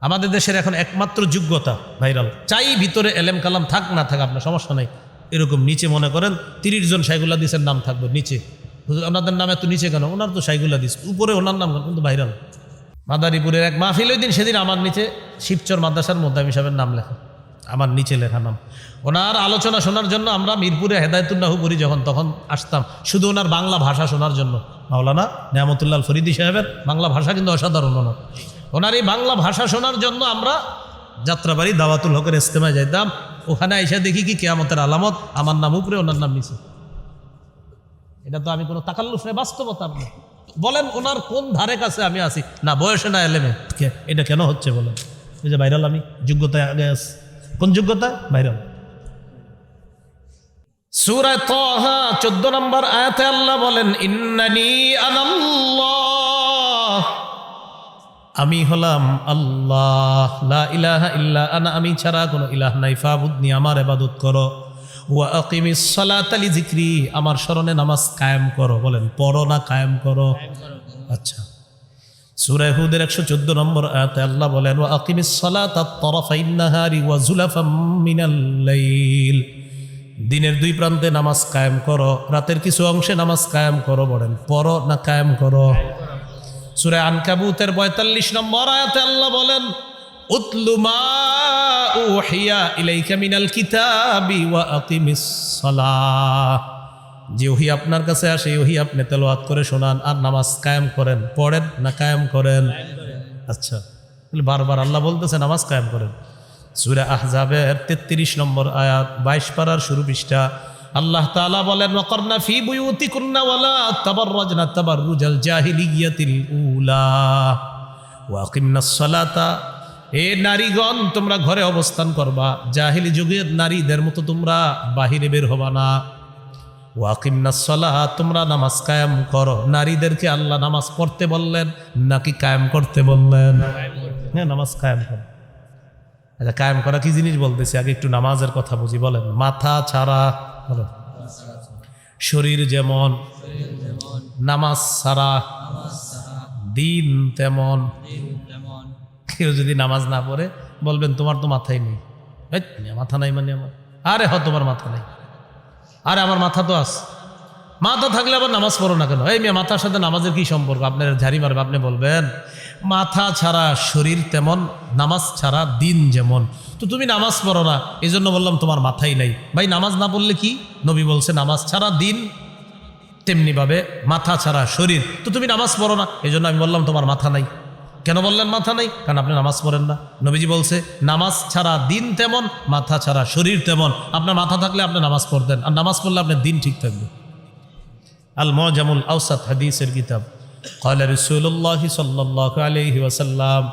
আমাদের দেশের এখন একমাত্র যোগ্যতা, ভাইরাল। চাই ভিতরে এলেম কালাম থাক, না থাক, আপনার সমস্যা নাই। এরকম নিচে মনে করেন, তিরিশ জন সাইগুল্লা দিসের নাম থাকবে নিচে। ওনাদের নাম এত নিচে কেন? ওনার তো সাইগুল্লা দিস উপরে ওনার নাম কেন? কিন্তু ভাইরাল। মাদারীপুরের এক মাহফিল ওই দিন, সেদিন আমার নিচে শিবচর মাদ্রাসার মোদ্দাম সাহেবের নাম লেখা। আমার নিচে লেখা নাম। ওনার আলোচনা শোনার জন্য আমরা মিরপুরে হেদায়তুল্লাহ করি যখন, তখন আসতাম। শুধু ওনার বাংলা ভাষা শোনার জন্য। মাওলানা নিয়ামতুল্লাহ ফরিদি সাহেবের বাংলা ভাষা কিন্তু অসাধারণ ওনার। ওনার এই বাংলা ভাষা শোনার জন্য আমরা যাত্রাবাড়ি দাওয়াতুল হকের ইস্তেমায় যাইতাম। ওখানে এসে দেখি কি কেয়ামতের আলামত। আমার নাম উপরে, ওনার নাম নিচে। এটা তো আমি কোনো তাকাল্লুফ বাস্তবতা বলেন ওনার কোন ধারে কাছে আমি আছি? না, বয়সে না এলেমে। এটা কেন হচ্ছে বলেন? এই যে ভাইরাল আমি, যোগ্যতায় আগে আছি কোন যোগ্যতা? ভাইরাল। সুরায় তহা, চোদ্দ নম্বর আয়াতে আল্লাহ বলেন, ইন্নানি আনাল্লাহ আমি হলাম আল্লাহ, লা ইলাহা ইল্লা আনা, আমি ছাড়া কোনো ইলাহ নাই, ফাবুদনি, আমার এবাদত করো। ওয়া আকিমিস সালাত আলি জিক্রি আমার স্মরণে নামাজ কায়েম করো, বলেন, পড়ো না, কায়েম করো। আচ্ছা। সূরা হুদের 114 নম্বর আয়াতে আল্লাহ বলেন, ওয়া আকিমিস সালাত আত-তারাফাইন নাহারি ওয়া জুলাফাম মিনাল লাইল। দিনের দুই প্রান্তে নামাজ কায়েম করো, রাতের কিছু অংশে নামাজ কায়েম করো, বলেন, পড়ো না, কায়েম করো। সুরে আনকাবুতের পঁয়তাল্লিশ নম্বর আয়াতে আল্লাহ বলেন, উতলু মা উহিয়া ইলাইকা মিনাল কিতাবি ওয়া আকিমিস সালাহ। যে ওহি আপনার কাছে আসে, ওহি আপনি তেলাওয়াত করে শোনান আর নামাজ কায়েম করেন। পড়েন না কায়েম করেন? আচ্ছা বারবার আল্লাহ বলতেছে নামাজ কায়েম করেন। সুরে আহজাবের তেত্রিশ নম্বর আয়াত, বাইশ পাড়ার শুরু পৃষ্ঠা আল্লাহ তাআলা বলেন, ওয়াকারনা ফি বুয়ুতিকুন্না ওয়ালা তাবাররাজনা তাবাররুজাল জাহিলিয়াতিল উলা। ওয়া আকিমনাস সালাতা। এ নারীগণ, তোমরা ঘরে অবস্থান করবা। জাহিলি যুগের নারীদের মতো তোমরা বাহিরে বের হবা না। ওয়াকিমনাস সালাহ, তোমরা নামাজ কায়েম করো। নারীদেরকে আল্লাহ নামাজ পড়তে বললেন, নাকি কায়েম করতে বললেন? হ্যাঁ নামাজ কায়েম করো। আচ্ছা কায়েম করা কি জিনিস বলতেছি? আগে একটু নামাজের কথা বুঝি, বলেন। মাথা ছাড়া শরীর যেমন, নামাজ সারা দিন তেমন। কেউ যদি নামাজ না পড়ে, বলবেন, তোমার তো মাথায় নেই। মাথা নাই মানে আমার। আরে হ, তোমার মাথা নেই। আরে আমার মাথা তো আছে। মাথা থাকলে আবার নামাজ পড়ো না কেন? এই মেয়ে, মাথার সাথে নামাজের কি সম্পর্ক? আপনার ঝাড়ি মারবে, আপনি বলবেন, মাথা ছাড়া শরীর তেমন, নামাজ ছাড়া দিন যেমন। তো তুমি নামাজ পড়ো না এই জন্য বললাম তোমার মাথাই নাই। ভাই, নামাজ না পড়লে কি? নবী বলছে, নামাজ ছাড়া দিন তেমনিভাবে, মাথা ছাড়া শরীর। তো তুমি নামাজ পড়ো না এই জন্য আমি বললাম, তোমার মাথা নাই। কেন বললেন মাথা নাই? কারণ আপনি নামাজ পড়েন না। নবীজি বলছে, নামাজ ছাড়া দিন তেমন, মাথা ছাড়া শরীর তেমন। আপনার মাথা থাকলে আপনি নামাজ পড়তেন, আর নামাজ পড়লে আপনার দিন ঠিক থাকবে। আল মজামুল আউসাদ হাদিসের কিতাব قال رسول الله صلى الله عليه وسلم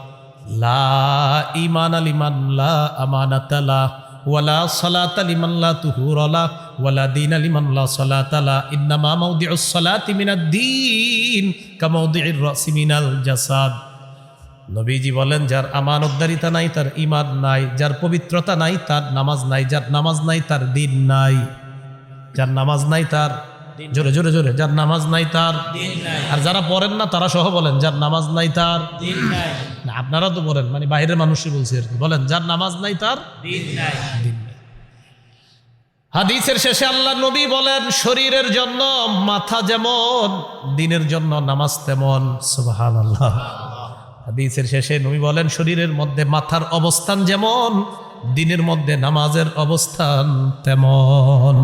لا إيمان لمن لا أمانة له ولا صلاة لمن لا طهور له ولا دين لمن لا صلاة له إنما موضع الصلاة من الدين كموضع الرأس من الجسد নবীজি বলেন যার আমানতদারিতা নাই তার ইমান নাই যার পবিত্রতা নাই তার নামাজ নাই যার নামাজ নাই তার দিন নাই যার নামাজ নাই তার জোরে জোরে জোরে যার নামাজ নাই তার। আর যারা পড়েন না তারা সহ বলেন যার নামাজ নাই তার। না আপনারা তো বলেন মানে বাইরের মানুষই বলছে আর কি। বলেন যার নামাজ নাই তার দিন হাদিসের শেষে আল্লাহ নবী বলেন শরীরের জন্য মাথা যেমন দিনের জন্য নামাজ তেমন। সুবাহান আল্লাহ হাদিসের শেষে নবী বলেন শরীরের মধ্যে মাথার অবস্থান যেমন দিনের মধ্যে নামাজের অবস্থান তেমন।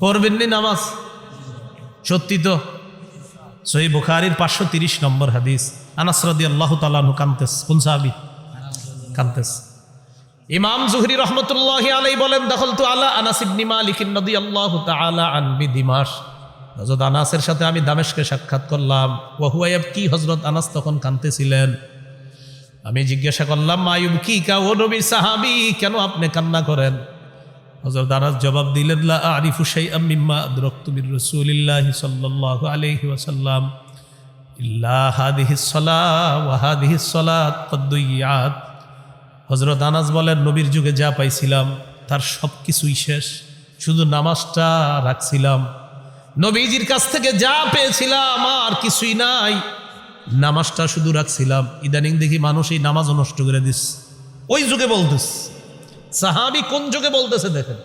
পড়বেননি নামাজ? সত্যি তো। সহি বুখারির পাঁচশো তিরিশ নম্বর হাদিস। আনাসরদি আল্লাহ তালু কান্তেস। কোন সাহাবি? কান্তেস। ইমাম জুহরি রহমতুল্লাহ আলাই বলেন দখল তু আলা আনাস ইবনি মালিক নদী আল্লাহ তাআলা আনবি দিমাস হজরত আনাসের সাথে আমি দামেশকে সাক্ষাৎ করলাম। ওহুয়াইব কি হজরত আনাস তখন কানতেছিলেন। আমি জিজ্ঞাসা করলাম মায়ুব কি কা ও নবী সাহাবি, কেন আপনি কান্না করেন? হজরত আনাস জবাব দিলেন, লা আরিফু শাইআম মিম্মা আদরাকতু মির রাসূলিল্লাহি সাল্লাল্লাহু আলাইহি ওয়াসাল্লাম। ইল্লা হাদিহিস সালাহ ওয়া হাদিহিস সালাত কদ দুইয়াত। হজরত আনাস বলেন, নবীর যুগে যা পাইছিলাম, তার সব কিছুই শেষ। শুধু নামাজটা রাখছিলাম। নবীজির কাছ থেকে যা পেয়েছিলাম, আর কিছুই নাই। নামাজটা শুধু রাখছিলাম। ইদানিং দেখি মানুষ এই নামাজও নষ্ট করে দিস। ওই যুগে বলতেস। সাহাবি কোন যুগে বলতেছে, দেখেন।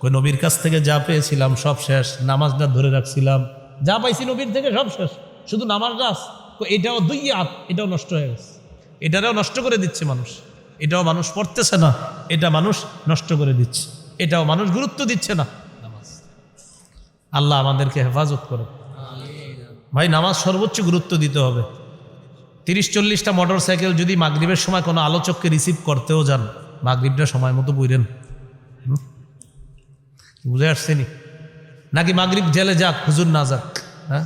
কই, নবীর কাছ থেকে যা পেয়েছিলাম, সব শেষ। নামাজটা ধরে রাখছিলাম। যা পাইছি নবীর থেকে, সব শেষ। শুধু নামাজ কই, এটাও দুই হাত এটাও নষ্ট হয়ে গেছে। এটারও নষ্ট করে দিচ্ছে মানুষ। এটাও মানুষ পড়তেছে না। এটা মানুষ নষ্ট করে দিচ্ছে। এটাও মানুষ গুরুত্ব দিচ্ছে না। নামাজ। আল্লাহ আমাদেরকে হেফাজত করে ভাই, নামাজ সর্বোচ্চ গুরুত্ব দিতে হবে। তিরিশ, চল্লিশটা মোটর সাইকেল যদি মাগরীবের সময় কোনো আলোচককে রিসিভ করতেও যান মাগরীবটা সময় মতো বইরেন? বুঝে আসছেনি নাকি মাগরীব জেলে যাক, হুজুর না যাক হ্যাঁ?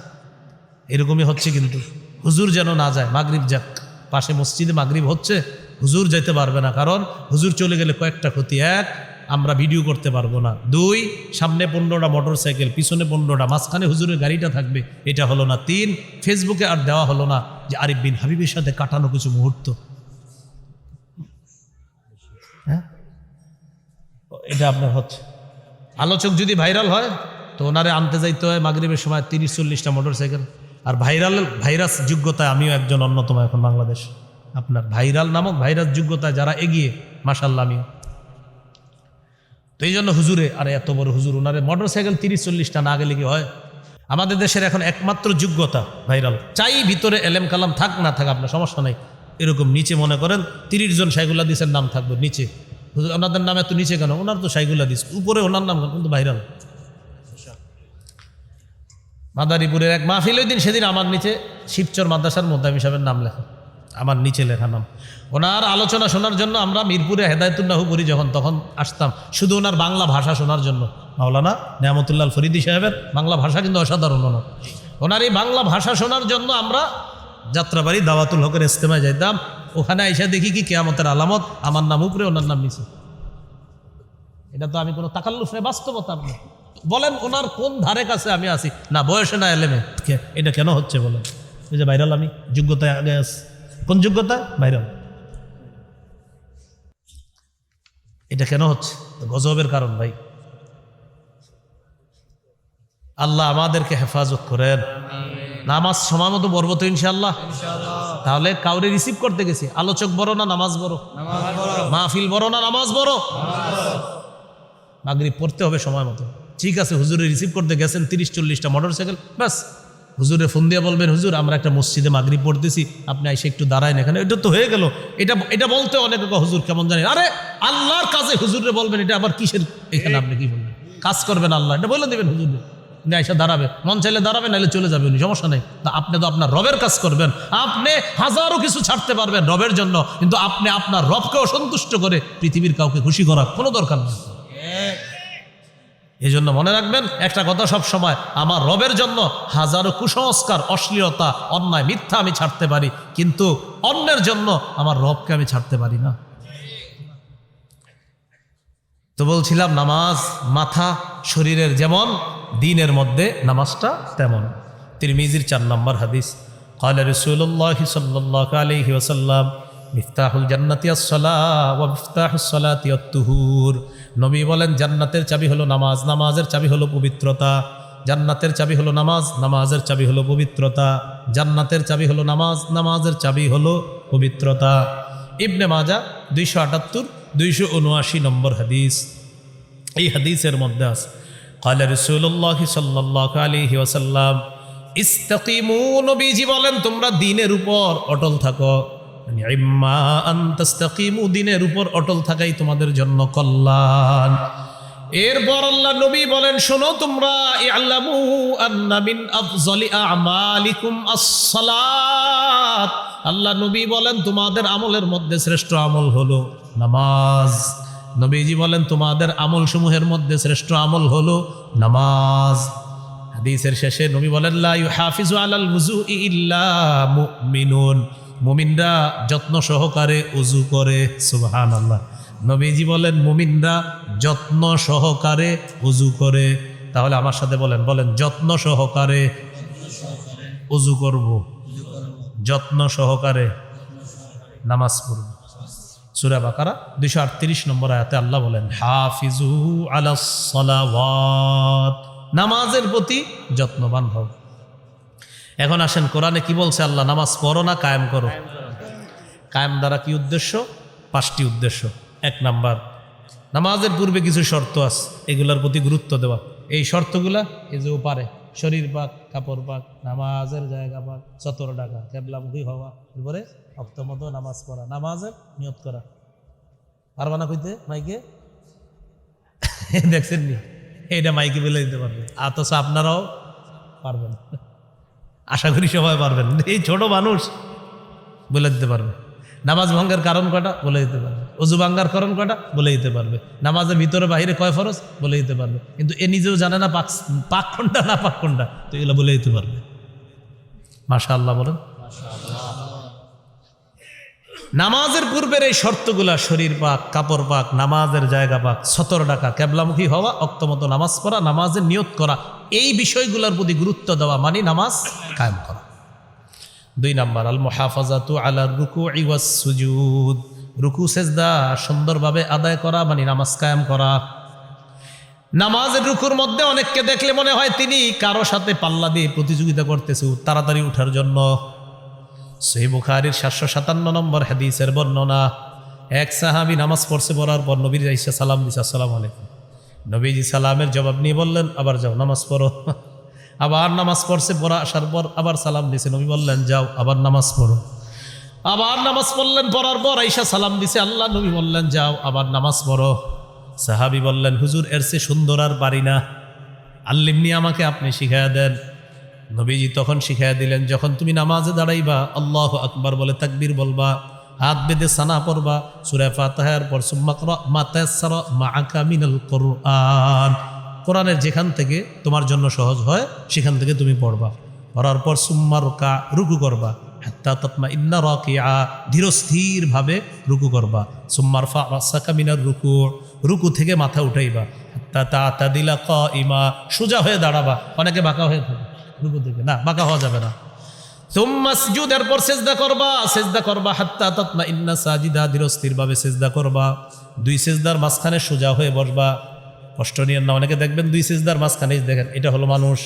এরকমই হচ্ছে কিন্তু। হুজুর যেন না যায়, মাগরীব যাক। পাশে মসজিদে মাগরীব হচ্ছে, হুজুর যাইতে পারবে না। কারণ হুজুর চলে গেলে কয়েকটা ক্ষতি। এক, আমরা ভিডিও করতে পারব না। দুই, সামনে পনেরোটা মোটর সাইকেল পিছনে পনেরোটা, মাঝখানে হুজুরের গাড়িটা থাকবে, এটা হলো না। তিন, ফেসবুকে আর দেওয়া হলো না যে আরিফ বিন হাবিবের সাথে কাটানো কিছু মুহূর্ত। এটা আপনার হচ্ছে। আলোচক যদি ভাইরাল হয়, তো ওনারে আনতে যাইতে হয় মাগরীবের সময় তিরিশ চল্লিশটা মোটর সাইকেল আর ভাইরাল, ভাইরাস যোগ্যতায় আমিও একজন অন্যতম এখন বাংলাদেশ। আপনার ভাইরাল নামক ভাইরাস যোগ্যতায় যারা এগিয়ে মাসাল্লাহ আমিও। তো এই জন্য হুজুরে, আরে এত বড় হুজুর, ওনারে মোটর সাইকেল তিরিশ চল্লিশটা না গেলে কি হয়? আমাদের দেশের এখন একমাত্র যোগ্যতা ভাইরাল। চাই ভিতরে এলেম কালাম থাক, না থাক, আপনার সমস্যা নাই। এরকম নিচে মনে করেন, তিরিশ জন সাইগুলা দিসের নাম থাকবে নিচে। ওনাদের নাম এত নিচে কেন? ওনার তো সাইগুলা দিস উপরে ওনার নাম কিন্তু ভাইরাল। মাদারীপুরের এক মাহফিল ওই দিন, সেদিন আমার নিচে শিবচর মাদ্রাসার মোদ্দাম সাহেবের নাম লেখা। আমার নিচে লেখা নাম। ওনার আলোচনা শোনার জন্য আমরা মিরপুরে হেদায়তুল্লাহ করি যখন, তখন আসতাম। শুধু ওনার বাংলা ভাষা শোনার জন্য। মাওলানা নিয়ামতুল্লাহ ফরিদি সাহেবের বাংলা ভাষা কিন্তু অসাধারণ ওনার। ওনার এই বাংলা ভাষা শোনার জন্য আমরা যাত্রাবাড়ি দাওয়াতুল হকের ইস্তেমায় যাইতাম। ওখানে আইসা দেখি কি কেয়ামতের আলামত? আমার নাম উপরে, ওনার নাম নিচে। এটা তো আমি কোনো তাকাল্লুফ বাস্তবতা আপনার বলেন, ওনার কোন ধারে কাছে আমি আছি? না, বয়সে না এলেমে। এটা কেন হচ্ছে বলেন? ওই যে ভাইরাল আমি, যোগ্যতায় আগে আছি। কোন যোগ্যতা? ভাইরাল। এটা কেন হচ্ছে? গজবের কারণ, ভাই। আল্লাহ আমাদেরকে হেফাজত করেন। নামাজ সময় মতো পড়ব তো ইনশাল্লাহ তাহলে কাউরে রিসিভ করতে গেছি। আলোচক বড় না নামাজ বড়? মাহফিল বড় না নামাজ বড়? মাগরিব পড়তে হবে সময় মতো। ঠিক আছে, হুজুরে রিসিভ করতে গেছেন তিরিশ, চল্লিশটা মোটর সাইকেল ব্যাস। হুজুরে ফোন দিয়ে বলবেন, হুজুর, আমরা একটা মসজিদে মাগরিব পড়তেছি, আপনি এসে একটু দাঁড়ায় এখানে। এটা তো হয়ে গেল। এটা এটা বলতে অনেকে হুজুর, কেমন জানেন আরে, আল্লাহর কাছে হুজুরে বলবেন, এটা আবার কিসের? এখানে আপনি কি বলবেন? কাজ করবেন আল্লাহ। এটা বলে দেবেন হুজুরে উনি এসে দাঁড়াবে। মন চাইলে দাঁড়াবে নাহলে চলে যাবে উনি, সমস্যা নেই। তা আপনি তো আপনার রবের কাজ করবেন। আপনি হাজারো কিছু ছাড়তে পারবেন রবের জন্য, কিন্তু আপনি আপনার রবকেও সন্তুষ্ট করে পৃথিবীর কাউকে খুশি করার কোনো দরকার নেই। এই জন্য মনে রাখবেন, একটা কথা সব সময়, আমার রবের জন্য হাজারো কুসংস্কার, অশ্লীলতা, অন্যায়, মিথ্যা আমি ছাড়তে পারি, কিন্তু অন্যের জন্য আমার রবকে আমি ছাড়তে পারি না। তো বলছিলাম, নামাজ মাথা, শরীরের যেমন দিনের মধ্যে নামাজটা তেমন তিরমিজির চার নম্বর হাদিস قال رسول الله صلى الله عليه وسلم মিফতাহ জান্নাতি আসসালাহ ওয়া মিফতাহুস সালাতি আত-তুহুর নবী বলেন জান্নাতের চাবি হলো নামাজ নামাজের চাবি হলো পবিত্রতা জান্নাতের চাবি হলো নামাজ নামাজের চাবি হলো পবিত্রতা জান্নাতের চাবি হলো নামাজ নামাজের চাবি হলো পবিত্রতা ইবনে মাজা দুইশো আটাত্তর দুইশো উনআশি নম্বর হাদিস এই হাদিসের মধ্যে আছে قال رسول الله صلى الله عليه وسلم ইস্তাকিমু নবীজি বলেন তোমরা দিনের উপর অটল থাকো মানে ইম্মা আন তাস্তাকিমু দিনের উপর অটল থাকাই তোমাদের জন্য কল্যাণ এরপর আল্লাহ নবী বলেন শোনো তোমরা ইয়ালামু আন্না মিন আফজলি আমালিকুম আস-সালাত আল্লাহ নবী বলেন তোমাদের আমলের মধ্যে শ্রেষ্ঠ আমল হলো নামাজ নবীজি বলেন, তোমাদের আমল সমূহের মধ্যে শ্রেষ্ঠ আমল হলো নামাজ। হাদিসের শেষে নবী বলেন ইল্লা মুমিনুন। মুমিনরা যত্ন সহকারে উজু করে সুবহান আল্লাহ নবীজি বলেন, মুমিনরা যত্ন সহকারে উজু করে। তাহলে আমার সাথে বলেন বলেন, যত্ন সহকারে উজু করব। যত্ন সহকারে নামাজ পড়ব। সুরা বাকারা দুইশো আটত্রিশ নম্বর আয়াতে আল্লাহ বলেন, হাফিজু আলাস নামাজের প্রতি যত্নবান হও। এখন আসেন, কোরআনে কি বলছে আল্লাহ, নামাজ পড়ো না, কায়েম করো। কায়েম দ্বারা কি উদ্দেশ্য? পাঁচটি উদ্দেশ্য। এক নাম্বার, নামাজের পূর্বে কিছু শর্ত আছে, এগুলোর প্রতি গুরুত্ব দেওয়া। এই শর্তগুলা এই যে পারে শরীর পাক, কাপড় পাক, নামাজের জায়গা পাক চতর টাকা, কেবলামুখী হওয়া, এরপরে মতো নামাজ পড়া, নামাজের নিয়ত করা। পারবা না কইতে মাইকে? দেখছেন নি? এইটা মাইকে বলে দিতে পারবে। অথচ আপনারাও পারবেন। আশা করি সবাই পারবেন। এই ছোট মানুষ বলে দিতে পারবে। নামাজ ভঙ্গের কারণ কটা বলে দিতে পারবে। অজু ভাঙ্গার কারণ কটা বলে দিতে পারবে। নামাজের ভিতরে বাইরে কয় ফরজ? বলে দিতে পারবে। কিন্তু এ নিজেও জানে না পাক পাক কোনটা না পাক কোনটা তো এগুলো বলে দিতে পারবে। মাশা আল্লাহ বলেন। নামাজের পূর্বের এই শর্তগুলা শরীর পাক, কাপড় পাক, নামাজের জায়গা পাক, সতর ডাকা, ক্যাবলামুখী হওয়া, অক্তমতো নামাজ পড়া, নামাজের নিয়ত করা, এই বিষয়গুলোর প্রতি গুরুত্ব দেওয়া মানে নামাজ কায়েম করা। দুই নাম্বার আল মোহাফাজাতু আলার রুকু ইওয়াস সুজুদ রুকু, সেজদা, সুন্দরভাবে আদায় করা মানে নামাজ কায়েম করা। নামাজের রুকুর মধ্যে অনেককে দেখলে মনে হয় তিনি কারও সাথে পাল্লা দিয়ে প্রতিযোগিতা করতেছে তাড়াতাড়ি উঠার জন্য। সেই বুখারির সাতশো সাতান্ন নম্বর হাদিসের বর্ণনা, এক সাহাবি নামাজ পড়ছে পড়ার পর নবীর ইসা সালাম দিছে, আসসালাম আলাইকুম। নবীজি সালামের জবাব নিয়ে বললেন, আবার যাও, নামাজ পড়ো। আবার নামাজ পড়ছে, পড়া আসার পর আবার সালাম দিছে, নবী বললেন, যাও, আবার নামাজ পড়ো। আবার নামাজ পড়লেন, পড়ার পর আইসা সালাম দিছে, আল্লাহ নবী বললেন, যাও, আবার নামাজ পড়ো। সাহাবি বললেন, হুজুর, এর সুন্দর আর পারি না। আল্লিমনি আমাকে আপনি শিখাইয়া দেন। নবীজি তখন শিখাইয়া দিলেন, যখন তুমি নামাজে দাঁড়াইবা, আল্লাহ আকবার বলে তাকবীর বলবা, হাত বেঁধে সানা পড়বা, সুরে ফাতাহার পর মাতায়াসসারা মাআকা মিনাল কোরআন। কোরআনের যেখান থেকে তোমার জন্য সহজ হয়, সেখান থেকে তুমি পড়বা। পড়ার পর সুম্মা রুকা রুকু করবা। হাত্তা তৎমা ইন্না রাকিআ ধীরস্থিরভাবে রুকু করবা। সুম্মার ফা রাসাকা রুকু রুকু থেকে মাথা উঠাইবা। হাত্তা তা তা দিলা ক ইমা সোজা হয়ে দাঁড়াবা। অনেকে বাঁকা হয়ে থাকে, রুকু থেকে। না, বাঁকা হওয়া যাবে না। তুম্মা সুজুদের পর সেজদা করবা। সেজদা করবা, হাত্তা তৎমা ইন্না সাজিদা ধীরস্থিরভাবে সেজদা করবা। দুই সেজদার মাঝখানে সোজা হয়ে বসবা। কষ্ট নিয়ে না, অনেকে দেখবেন দুই সেজদার মাঝখানে দেখেন, এটা হলো মানুষ।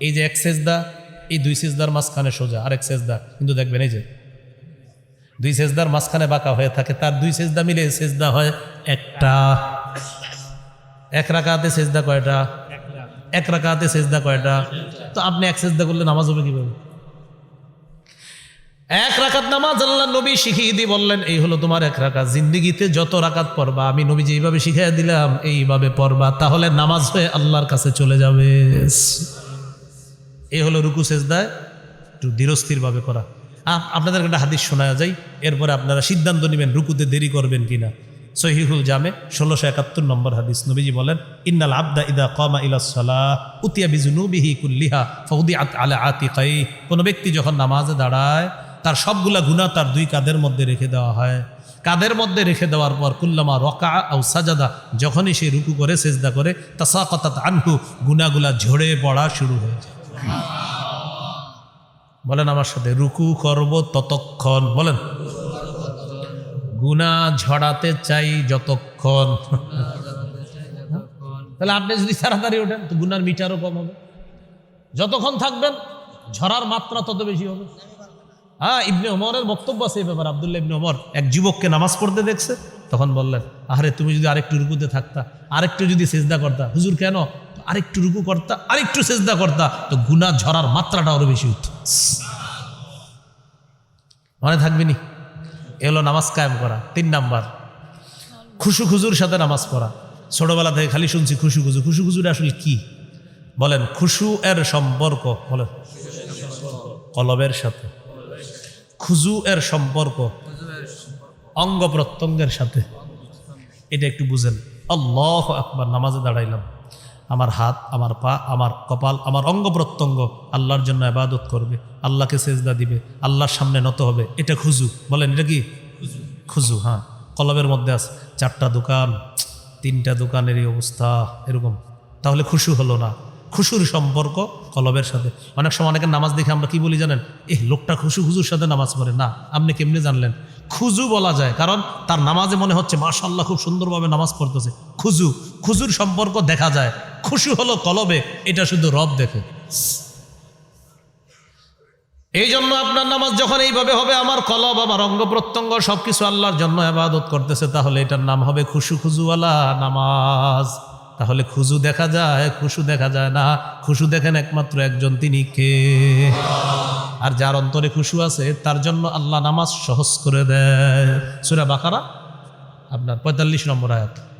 এই যে এক সেজদা এই দুই সেজদার মাঝখানে সোজা, আরেক সেজদা। কিন্তু দেখবেন এই যে, দুই সেজদার মাঝখানে বাঁকা হয়ে থাকে, তার দুই সেজদা মিলে সেজদা হয় একটা। এক রাকাতে সেজদা কয়টা? এক রাকাতে সেজদা কয়টা? তো আপনি এক সেজদা করলে নামাজ হবে কীভাবে? এক রাকাত নামাজ আল্লাহ নবী শিখিয়ে দিয়ে বললেন, এই হলো তোমার এক রাকাত। জিন্দিগিতে যত রাকাত পড়বা, আমি নবী যেইভাবে শিখিয়ে দিলাম, এইভাবে পড়বা, তাহলে নামাজ হয়ে আল্লাহর কাছে চলে যাবে। এই হলো রুকু সেজদায় একটু ধীরস্থিরভাবে করা। আ- আপনাদেরকে একটা হাদিস শোনা যায় এরপরে আপনারা সিদ্ধান্ত নেবেন রুকুতে দেরি করবেন কিনা। সহিহুল জামে, ষোলোশো একাত্তর নম্বর হাদিস, নবীজি বলেন, ইন্নাল আবদা ইদা কমা ইলাসলা উতিয়া বিজুনুবিহি কুল্লিহা ফৌদি আত আলা আতিকাই কোনো ব্যক্তি যখন নামাজে দাঁড়ায়, তার সবগুলা গুণা তার দুই কাদের মধ্যে রেখে দেওয়া হয়। কাদের মধ্যে রেখে দেওয়ার পর কুল্লামা রকা আউ সাজাদা, যখনই সে রুকু করে, সেজদা করে তাসা কতাত আনহু গুনাগুলা ঝরে পড়া শুরু হয়ে যায়। বলেন আমার সাথে, রুকু করব ততক্ষণ, বলেন। গুনা ঝড়াতে চাই যতক্ষণ। তাহলে আপনি যদি তাড়াতাড়ি ওঠেন, তো গুনার মিটারও কম হবে। যতক্ষণ থাকবেন ঝরার মাত্রা তত বেশি হবে। হ্যাঁ ইবনে ওমরের বক্তব্য আছে এই ব্যাপার। আবদুল্লাহ ইবনে ওমর এক যুবককে নামাজ পড়তে দেখছে, তখন বললেন, আরে, তুমি যদি আরেকটু রুকুতে থাকতা, আরেকটু যদি সেজদা করতা, হুজুর কেন আরেকটু রুকু করতা, আরেকটু সেজদা করতা, তো গুনা ঝরার মাত্রাটা আরও বেশি হতো মনে থাকবেনি এ হলো নামাজ কায়েম করা, তিন নাম্বার। খুশু খুজুর সাথে নামাজ পড়া। ছোটবেলা থেকে খালি শুনছি খুশু খুজু খুশু খুজুর আসলে কি? বলেন, খুশু এর সম্পর্ক, বলেন। কলবের সাথে। খুজু এর সম্পর্ক। অঙ্গ প্রত্যঙ্গের সাথে। এটা একটু বুঝেন। আল্লাহ আকবার, নামাজে দাঁড়াইলাম। আমার হাত, আমার পা, আমার কপাল, আমার অঙ্গ প্রত্যঙ্গ আল্লাহর জন্য আবাদত করবে। আল্লাহকে সেজদা দিবে। আল্লাহর সামনে নত হবে। এটা খুজু। বলেন, এটা কি? খুজু হ্যাঁ। কলবের মধ্যে আছে। চারটা দোকান, তিনটা দোকানের এই অবস্থা, এরকম। তাহলে খুশু হলো না। খুশুর সম্পর্ক কলবের সাথে। অনেক সময় অনেকের নামাজ দেখে আমরা কি বলি জানেন? এই লোকটা খুশু খুজুর সাথে নামাজ পড়ে। না, আপনি কেমনি জানলেন? খুজু বলা যায়। কারণ তার নামাজে মনে হচ্ছে মাশাল্লাহ খুব সুন্দরভাবে নামাজ পড়তেছে। খুজু, খুজুর সম্পর্ক দেখা যায়। খুশু হলো কলবে, এটা শুধু রব দেখে। এই জন্য আপনার নামাজ যখন এইভাবে হবে, আমার কলব, আমার অঙ্গ প্রত্যঙ্গ সবকিছু আল্লাহর জন্য আবাদত করতেছে, তাহলে এটার নাম হবে খুশু খুজুওয়ালা নামাজ। তাহলে খুজু দেখা যায়, খুশু দেখা যায় না। খুশু দেখেন একমাত্র একজন, তিনি কে? আর যার অন্তরে খুশু আছে, তার জন্য আল্লাহ নামাজ সহজ করে দেয়। সুরা বাকারা, আপনার পঁয়তাল্লিশ নম্বর আয়াত।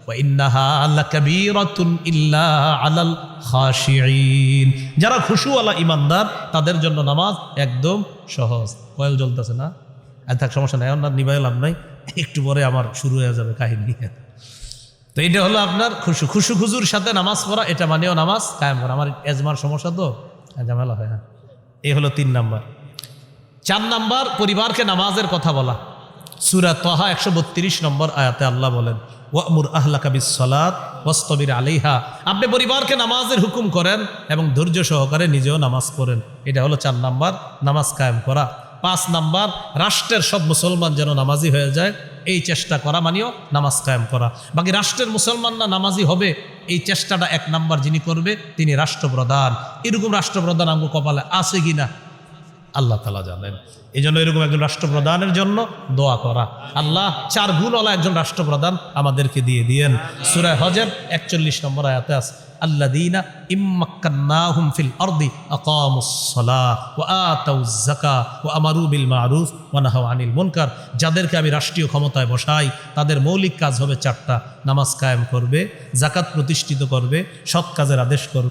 যারা খুশুওয়ালা ইমানদার, তাদের জন্য নামাজ একদম সহজ। কয়েল জ্বলতেছে না? আর থাক, সমস্যা নাই আপনার নিবাইলাম নাই। একটু পরে আমার শুরু হয়ে যাবে কাহিনী। তো এটা হলো আপনার খুশু। খুশু খুজুর সাথে নামাজ পড়া, এটা মানেও নামাজ, কায়েম করা। আমার এজমার সমস্যা তো ঝামেলা হয় হ্যাঁ এই হলো তিন নাম্বার। চার নাম্বার, পরিবারকে নামাজের কথা বলা। সুরা তহা একশো বত্রিশ নম্বর আয়াতে আল্লাহ বলেন, ওয়ামুর আহলা কাবিস সলাত ওয়াস্তবির আলিহা আপনি পরিবারকে নামাজের হুকুম করেন এবং ধৈর্য সহকারে নিজেও নামাজ পড়েন। এটা হলো চার নাম্বার, নামাজ কায়েম করা। পাঁচ নাম্বার, রাষ্ট্রের সব মুসলমান যেন নামাজি হয়ে যায়, এই চেষ্টা করা মানিও নামাজ কায়েম করা। বাকি রাষ্ট্রের মুসলমানরা নামাজি হবে, এই চেষ্টাটা এক নাম্বার যিনি করবে, তিনি রাষ্ট্রপ্রধান। এরকম রাষ্ট্রপ্রধান আঙ্গু কপালে আছে কিনা আল্লাহ তালা জানেন। এই জন্য এরকম একজন রাষ্ট্রপ্রধানের জন্য দোয়া করা। আল্লাহ চার গুণওয়ালা একজন রাষ্ট্রপ্রধান আমাদেরকে দিয়ে দিয়েন। সুরায় হজের একচল্লিশ নম্বর আয়াতে আছে আল্লাদিনা ইম্মাক্কান্নাহুম ফিল আরদি আকামুস সালাহ ওয়া আতাউজ যাকা ওয়া মারুফ ওয়া আনিল মুনকার। যাদেরকে আমি রাষ্ট্রীয় ক্ষমতায় বসাই, তাদের মৌলিক কাজ হবে চারটা। নামাজ কায়েম করবে জাকাত প্রতিষ্ঠিত করবে, সৎ কাজের আদেশ করবে।